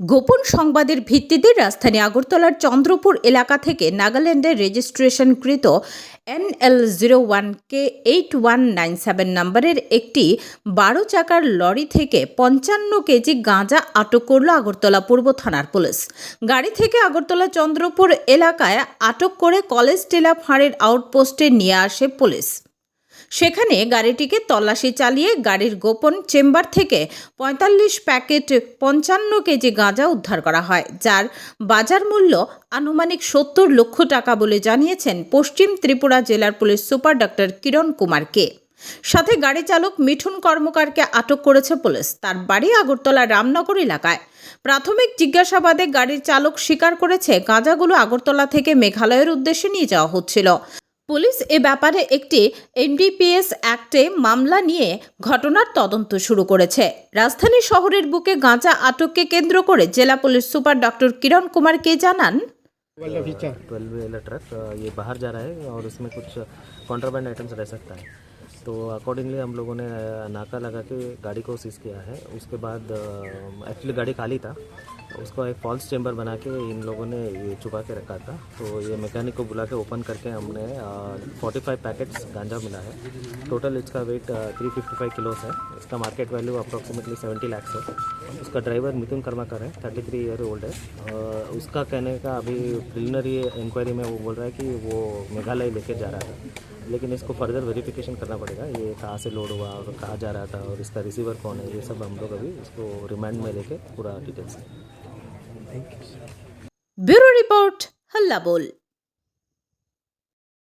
গোপন সংবাদের ভিত্তিতে রাজধানী আগরতলার চন্দ্রপুর এলাকা থেকে নাগাল্যান্ডের রেজিস্ট্রেশনকৃত NL zero one K eight one nine seven নম্বরের একটি বারো চাকার লরি থেকে পঞ্চান্ন কেজি গাঁজা আটক করল আগরতলা পূর্ব থানার পুলিশ। গাড়ি থেকে আগরতলা চন্দ্রপুর এলাকায় আটক করে কলেজ টেলা ফাঁড়ের আউটপোস্টে নিয়ে আসে পুলিশ। সেখানে গাড়িটিকে তল্লাশি চালিয়ে গাড়ির গোপন চেম্বার থেকে পঁয়তাল্লিশ প্যাকেট পঞ্চান্ন কেজি গাঁজা উদ্ধার করা হয়, যার বাজার মূল্য আনুমানিক সত্তর লক্ষ টাকা বলে জানিয়েছেন পশ্চিম ত্রিপুরা জেলার পুলিশ সুপার ডক্টর কিরণ কুমারকে। সাথে গাড়ি চালক মিঠুন কর্মকারকে আটক করেছে পুলিশ। তার বাড়ি আগরতলা রামনগর এলাকায়। প্রাথমিক জিজ্ঞাসাবাদে গাড়ির চালক স্বীকার করেছে, গাঁজাগুলো আগরতলা থেকে মেঘালয়ের উদ্দেশ্যে নিয়ে যাওয়া হচ্ছিল। পুলিশ এ ব্যাপারে একটি এনডিপিএস অ্যাক্টে মামলা নিয়ে ঘটনার তদন্ত শুরু করেছে রাজধানী শহরের বুকে গাঁজা আটককে কেন্দ্র করে জেলা police super doctor Kiran Kumar কে জানান ट्वेल्व व्हीलर ट्रक अ, ये बाहर जा रहा है और उसमें कुछ कॉन्ट्राबैंड आइटम्स रह सकता है तो अकॉर्डिंगली हम लोगों ने अ, नाका लगा के गाड़ी को सीज किया है उसके बाद एक्चुअली गाड़ी खाली था उसको एक फॉल्स चेम्बर बना के इन लोगों ने ये छुपा के रखा था। तो ये मैकेनिक को बुला के ओपन करके हमने फोर्टी फाइव पैकेट्स गांजा मिला है। टोटल इसका weight three fifty five kilos है। इसका market value approximately seventy lakhs है। उसका ड्राइवर मिथुन कर्माकर है थर्टी थ्री ईयर ओल्ड है उसका कहने का अभी प्रिलिमिनरी इंक्वायरी में वो बोल रहा है कि वो मेघालय लेके जा रहा था। लेकिन इसको फर्दर वेरिफिकेशन करना पड़ेगा। ये कहाँ से लोड हुआ और कहाँ जा रहा था और इसका रिसीवर कौन है, ये सब हम लोग अभी इसको रिमांड में लेके पूरा डिटेल्स ব্যুরো রিপোর্ট হল্লা বল